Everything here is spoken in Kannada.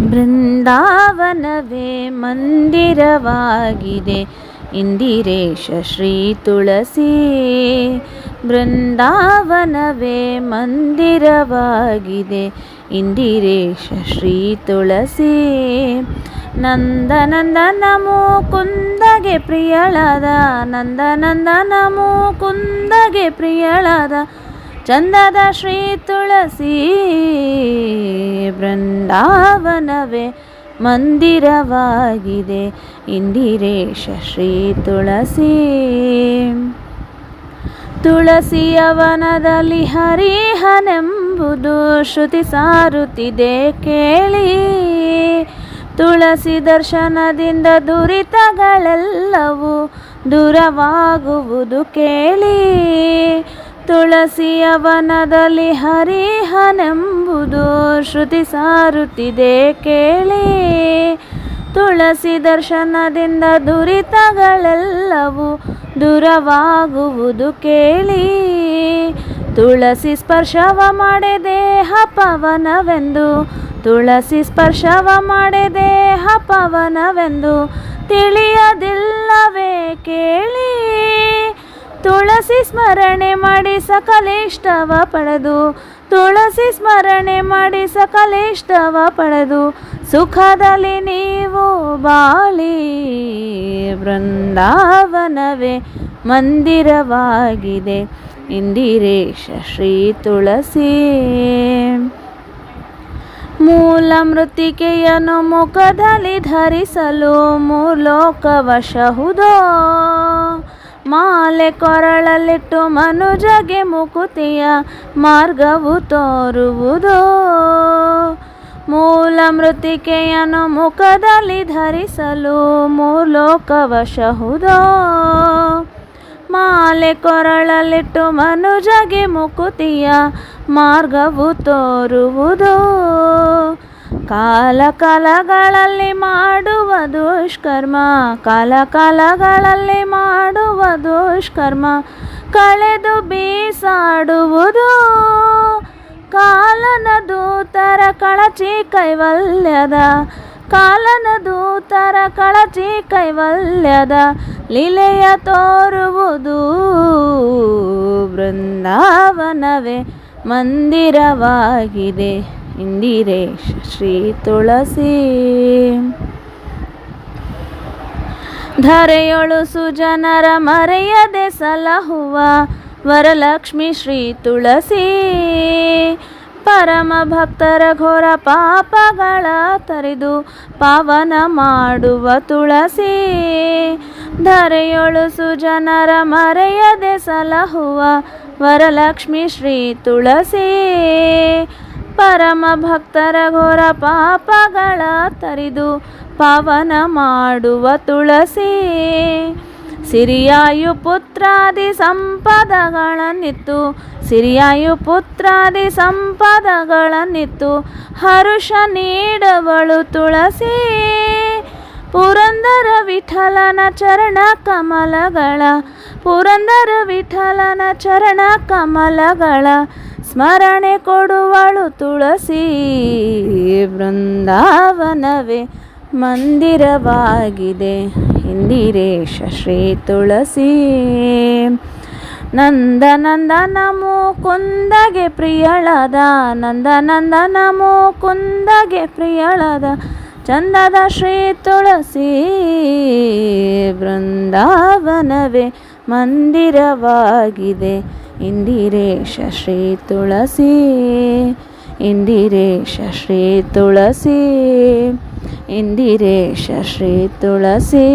ಬೃಂದಾವನವೇ ಮಂದಿರವಾಗಿದೆ. ಇಂದಿರೇಶ ಶ್ರೀ ತುಳಸಿ, ಬೃಂದಾವನವೇ ಮಂದಿರವಾಗಿದೆ. ಇಂದಿರೇಶ ಶ್ರೀ ತುಳಸಿ, ನಂದನಂದನ ಕುಂದಗೆ ಪ್ರಿಯಳಾದ, ನಂದನಂದನ ಕುಂದಗೆ ಪ್ರಿಯಳಾದ ಚಂದದ ಶ್ರೀ ತುಳಸಿ ಬೃಂದಾವನವೇ ಮಂದಿರವಾಗಿದೆ. ಇಂದಿರೇಶ ಶ್ರೀ ತುಳಸಿ. ತುಳಸಿಯವನದಲ್ಲಿ ಹರಿಹನೆಂಬುದು ಶ್ರುತಿ ಸಾರುತ್ತಿದೆ ಕೇಳಿ. ತುಳಸಿ ದರ್ಶನದಿಂದ ದುರಿತಗಳೆಲ್ಲವೂ ದೂರವಾಗುವುದು ಕೇಳಿ. ತುಳಸಿಯ ವನದಲ್ಲಿ ಹರಿಹನೆಂಬುದು ಶ್ರುತಿ ಸಾರುತ್ತಿದೆ ಕೇಳಿ. ತುಳಸಿ ದರ್ಶನದಿಂದ ದುರಿತಗಳೆಲ್ಲವೂ ದೂರವಾಗುವುದು ಕೇಳಿ. ತುಳಸಿ ಸ್ಪರ್ಶವ ಮಾಡೆ ದೇಹ ಪವನವೆಂದು, ತುಳಸಿ ಸ್ಪರ್ಶವ ಮಾಡೆ ದೇಹ ಪವನವೆಂದು ತಿಳಿಯದಿಲ್ಲವೇ ಕೇಳಿ. ತುಳಸಿ ಸ್ಮರಣೆ ಮಾಡಿ ಸಕಲೇಷ್ಟವ ಪಡೆದು, ತುಳಸಿ ಸ್ಮರಣೆ ಮಾಡಿ ಸಕಲೇಷ್ಟವ ಪಡೆದು, ಸುಖದಲ್ಲಿ ನೀವು ಬಾಳಿ ಬೃಂದಾವನವೇ ಮಂದಿರವಾಗಿದೆ. ಇಂದಿರೇಶ ಶ್ರೀ ತುಳಸಿ. ಮೂಲ ಮೃತಿಕೆಯನ್ನು ಮುಖದಲ್ಲಿ ಧರಿಸಲು ಮೂಲೋಕವಶಹುದೋ ಮಾಲೆ ಕೊರಳಲ್ಲಿಟ್ಟು ಮನುಜಗೆ ಮುಕುತಿಯ ಮಾರ್ಗವು ತೋರುವುದು? ಮೂಲ ಮೃತಿಕೆಯನ್ನು ಮುಖದಲ್ಲಿ ಧರಿಸಲು ಮೂಲೋಕವಶಹುದೋ? ಮಾಲೆ ಕೊರಳಲ್ಲಿಟ್ಟು ಮನುಜಗೆ ಮುಕುತಿಯ ಮಾರ್ಗವು ತೋರುವುದೋ? ಕಾಲ ಕಾಲಗಳಲ್ಲಿ ಮಾಡುವ ದುಷ್ಕರ್ಮ, ಕಾಲ ಕಾಲಗಳಲ್ಲಿ ಮಾಡುವ ದುಷ್ಕರ್ಮ, ಕಳೆದು ಬೀಸಾಡುವುದು. ಕಾಲನ ದೂತರ ಕಳಚಿ ಕೈವಲ್ಯದ, ಕಾಲನ ದೂತರ ಕಳಚಿ ಕೈವಲ್ಯದ, ಲೀಲೆಯ ತೋರುವುದು ಬೃಂದಾವನವೇ, ಮಂದಿರವಾಗಿದೆ. ಇಂದಿರೇಶ ಶ್ರೀ ತುಳಸಿ. ಧರೆಯೊಳು ಸುಜನರ ಮರೆಯದೆ ಸಲಹುವ ವರಲಕ್ಷ್ಮಿ ಶ್ರೀ ತುಳಸಿ. ಪರಮ ಭಕ್ತರ ಘೋರ ಪಾಪಗಳ ತರಿದು ಪಾವನ ಮಾಡುವ ತುಳಸಿ. ಧರೆಯೊಳು ಸುಜನರ ಮರೆಯದೆ ಸಲಹುವ ವರಲಕ್ಷ್ಮಿ ಶ್ರೀ ತುಳಸಿ. ಪರಮ ಭಕ್ತರ ಘೋರ ಪಾಪಗಳ ತರಿದು ಪವನ ಮಾಡುವ ತುಳಸಿ. ಸಿರಿಯಾಯು ಪುತ್ರಾದಿ ಸಂಪದಗಳನ್ನಿತ್ತು, ಸಿರಿಯಾಯು ಪುತ್ರಾದಿ ಸಂಪದಗಳನ್ನಿತ್ತು, ಹರುಷ ನೀಡವಳು ತುಳಸಿ. ಪುರಂದರ ವಿಠಲನ ಚರಣ ಕಮಲಗಳ, ಪುರಂದರ ವಿಠಲನ ಚರಣ ಕಮಲಗಳ ಸ್ಮರಣೆ ಕೊಡುವಳು ತುಳಸಿ. ಬೃಂದಾವನವೇ ಮಂದಿರವಾಗಿದೆ, ಇಂದಿರೇಶ ಶ್ರೀ ತುಳಸಿ. ನಂದನಂದನ ಕುಂದಗೆ ಪ್ರಿಯಳದ, ನಂದನಂದನ ಕುಂದಗೆ ಪ್ರಿಯಳದ ಚಂದದ ಶ್ರೀ ತುಳಸಿ. ಬೃಂದಾವನವೇ ಮಂದಿರವಾಗಿದೆ ಇಂದಿರೇಶ ಶ್ರೀ ತುಳಸಿ ಇಂದಿರೇಶ ಶ್ರೀ ತುಳಸಿ ಇಂದಿರೇಶ ಶ್ರೀ ತುಳಸಿ.